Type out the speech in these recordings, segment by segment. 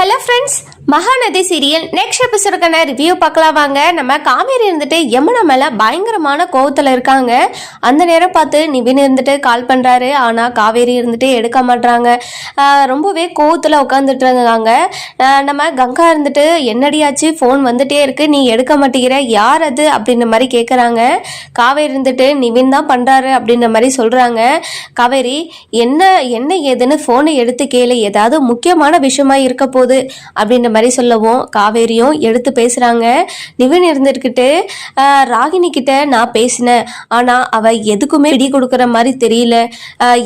Hello friends Mahanadi serial next எபிசோடுக்கான review பார்க்கலாம் வாங்க. நம்ம காவேரி இருந்துட்டு யமுனா மேலே பயங்கரமான கோவத்தில் இருக்காங்க. அந்த நேரம் பார்த்து நிவின் இருந்துட்டு கால் பண்ணுறாரு ஆனால் காவேரி இருந்துட்டு எடுக்க மாட்றாங்க. ரொம்பவே கோவத்தில் உட்காந்துட்டு இருந்தாங்க. நம்ம கங்கா இருந்துட்டு என்னடியாச்சு ஃபோன் வந்துட்டே இருக்கு. நீ எடுக்க மாட்டேங்கிற. யார் அது? அப்படின்ற மாதிரி கேட்குறாங்க காவேரி இருந்துட்டு நிவின் தான் பண்ணுறாரு அப்படின்ற மாதிரி சொல்கிறாங்க காவேரி என்ன என்ன ஏதுன்னு ஃபோனை எடுத்து கேளு. ஏதாவது முக்கியமான விஷயமா இருக்க போகுது. அப்படின்ற மாதிரி சொல்லவும். காவேரியும் எடுத்து பேசுகிறாங்க நிவின் இருந்துக்கிட்டு ராகினி கிட்ட நான் பேசினேன். ஆனால் அவள் எதுக்குமே இடி கொடுக்குற மாதிரி தெரியல.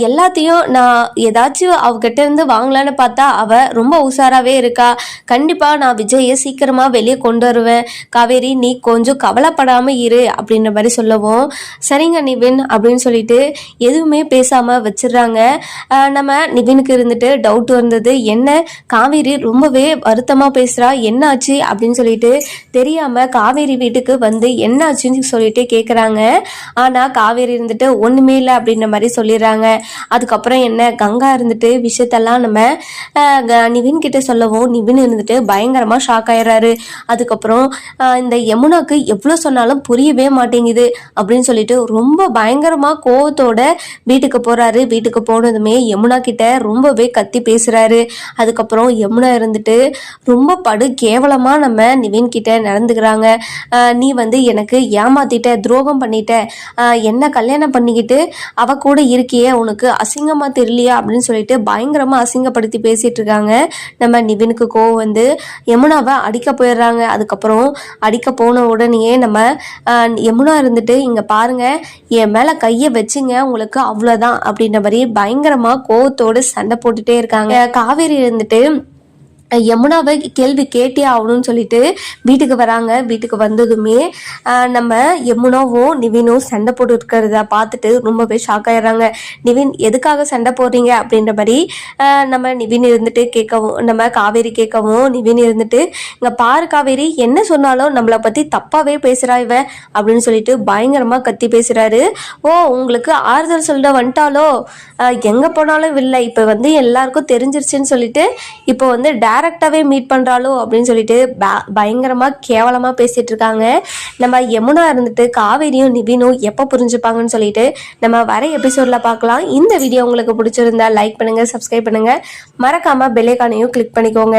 எல்லாத்தையும் நான் ஏதாச்சும் அவகிட்ட இருந்து வாங்கலான்னு பார்த்தா அவள் ரொம்ப உஷாராகவே இருக்கா. கண்டிப்பாக நான் விஜயை சீக்கிரமாக வெளியே கொண்டு வருவேன். காவேரி நீ கொஞ்சம் கவலைப்படாமல் இரு அப்படின்ற மாதிரி சொல்லவும். சரிங்க நிவின் அப்படின்னு சொல்லிட்டு எதுவுமே பேசாமல் வச்சிடுறாங்க. நம்ம நிவினுக்கு இருந்துட்டு டவுட் வந்தது. என்ன? காவேரி ரொம்பவே வருத்தமாக பேசுகிறா என்னாச்சு? அப்படின்னு சொல்லிட்டு தெரியாமல் காவேரி வீட்டுக்கு வந்து என்னாச்சுன்னு சொல்லிட்டு கேட்குறாங்க ஆனால் காவேரி இருந்துட்டு ஒன்றுமே இல்லை அப்படின்ற மாதிரி சொல்லிடுறாங்க. அதுக்கப்புறம் என்ன கங்கா இருந்துட்டு விஷயத்தெல்லாம் நம்ம க- நிவின் கிட்ட சொல்லவும் நிவின் இருந்துட்டு பயங்கரமாக ஷாக் ஆயிடுறாரு. அதுக்கப்புறம் இந்த யமுனாக்கு எவ்வளோ சொன்னாலும் புரியவே மாட்டேங்குது அப்படின்னு சொல்லிட்டு ரொம்ப பயங்கரமாக கோவத்தோட வீட்டுக்கு போகிறாரு வீட்டுக்கு போனதுமே யமுனா கிட்ட ரொம்பவே கத்தி பேசுகிறாரு அதுக்கப்புறம் யமுனா இருந்துட்டு ரொம்ப படு கேவலமாக நம்ம நிவின் கிட்ட நடந்துக்கிறாங்க. நீ வந்து எனக்கு ஏமாத்திட்ட துரோகம் பண்ணிட்ட என்ன கல்யாணம் பண்ணிக்கிட்டு அவ கூட இருக்கியே உனக்கு அசிங்கமாக தெரியலையா அப்படின்னு சொல்லிட்டு பயங்கரமாக அசிங்கப்படுத்தி பேசிட்டு இருக்காங்க. நம்ம நிவினுக்கு கோவம் வந்து யமுனாவை அடிக்க போயிடுறாங்க. அதுக்கப்புறம் அடிக்க போன உடனேயே நம்ம யமுனா இருந்துட்டு இங்கே பாருங்க என் மேலே கையை வச்சுங்க உங்களுக்கு அவ்வளோதான் அப்படின்ற மாதிரி பயங்கரமாக கோவத்தோடு சண்டை போட்டுட்டே இருக்காங்க. காவேரி இருந்துட்டு யமுனாவை கேள்வி கேட்டே ஆகணும்னு சொல்லிட்டு வீட்டுக்கு வராங்க. வீட்டுக்கு வந்ததுமே நம்ம யமுனாவும் நிவினும் சண்டை போட்டு இருக்கிறத பார்த்துட்டு ரொம்பவே ஷாக் ஆயிடுறாங்க. நிவின் எதுக்காக சண்டை போடுறீங்க? அப்படின்ற மாதிரி நம்ம நிவின் இருந்துட்டு கேட்கவும் நம்ம காவேரி கேட்கவும் நிவின் இருந்துட்டு இங்கே பாரு காவேரி என்ன சொன்னாலும் நம்மளை பற்றி தப்பாகவே பேசுகிறா இவன் அப்படின்னு சொல்லிட்டு பயங்கரமாக கத்தி பேசுகிறாரு ஓ உங்களுக்கு ஆறுதல் சொல்ல வந்துட்டாலோ? எங்கே போனாலும் இல்லை இப்போ வந்து எல்லாருக்கும் தெரிஞ்சிருச்சுன்னு சொல்லிட்டு இப்போ வந்து டைரக்டாகவே மீட் பண்ணுறாளோ அப்படின்னு சொல்லிட்டு பயங்கரமாக கேவலமாக பேசிட்டு இருக்காங்க. நம்ம யமுனா இருந்துட்டு காவேரியும் நிவினும் எப்போ புரிஞ்சுப்பாங்கன்னு சொல்லிட்டு நம்ம வர எபிசோடில் பார்க்கலாம் இந்த வீடியோ உங்களுக்கு பிடிச்சிருந்தா லைக் பண்ணுங்கள் சப்ஸ்கிரைப் பண்ணுங்கள் மறக்காமல் பெல்லைக்கானையும் கிளிக் பண்ணிக்கோங்க.